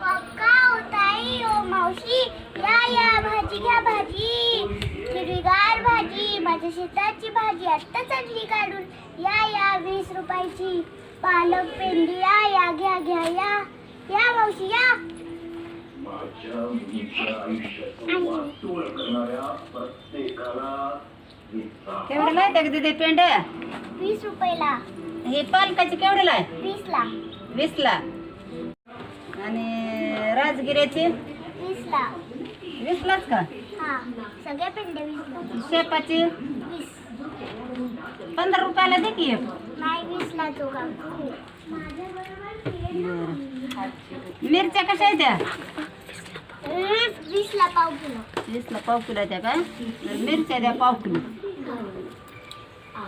पक्का होताई ओ मावशी? या या भाजी घ्या भाजी. हिरवीगार भाजी माझ्या शेताची भाजी आत्ताच आणली काढून. या या वीस रुपयाची. पालक पेंडी या या घ्या घ्या या. या मावशी या. माझ्या मुलीच्या आयुष्याचं वास्तूळ करणाऱ्या प्रत्येकाला विचार केवढ्याला आहे त्या दिदी पेंड? वीस रुपयाला. हे पालकाची केवढ्याला आहे वीसला. वीसला. आणि राजगिऱ्याची? वीसला. वीसलाच का? हा सगळ्या पेंड्या वीसला. शेपाची? वीस. पंधरा रुपयाला दे की एक. नाही वीसला तो का? बरं मिरच्या कशा आहेत त्या? वीसला पाव किलो. वीसला पाव किलो त्या का? मिरच्या द्या पाव किलो.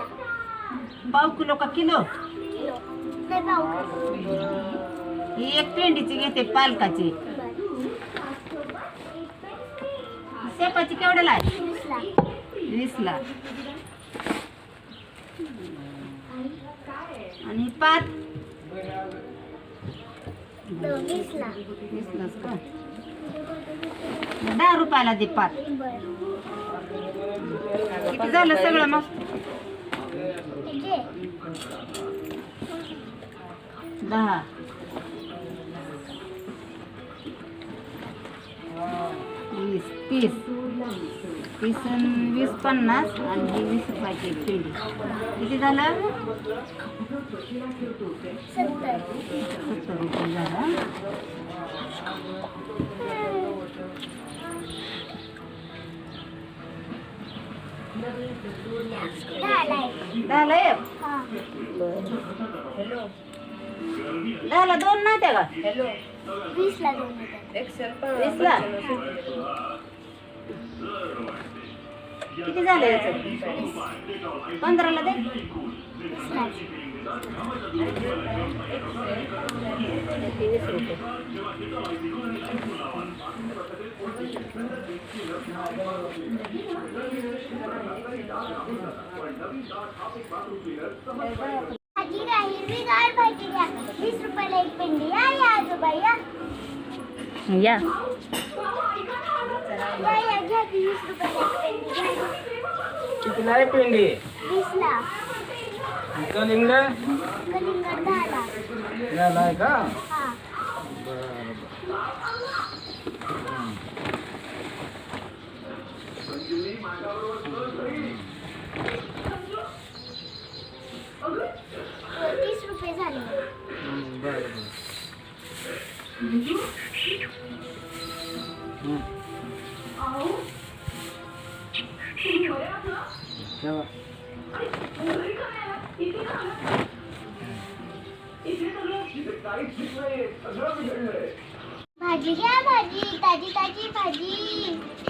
दहा पाव किलो? का किलो किलो नाही पाव ही एक पेंडीची घेते पालकाची. शेपाची केवढ्याला आहे वीसला. वीसला आणि पात वीसला वीसलाच का? दहा रुपयाला दे पात किती झालं सगळं मग? दहा. वीस तीस. तीस वीस पन्नास आणि ही वीस रुपयाची एक किती झालं? सत्तर सत्तर रुपये झालं. दहाला आहे दहाला एक दहाला दोन नाही त्या का वीसला दोन वीसला? किती झालं याचं? पंधराला दे. वीस रुपये भाजी घ्या हिरवीगार भाजी घ्या वीस रुपयाला एक पेंडी या. या आजोबा या या या या घ्या की वीस रुपयाला एक पेंडी? घ्या. कितीला आहे पेंडी वीसला कलिंगड कलिंगड दहाला आहे का? हा. भाजी घ्या भाजी ताजी ताजी भाजी.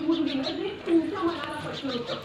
मुलगी म्हणजे तुमच्या मनाला प्रश्न होतो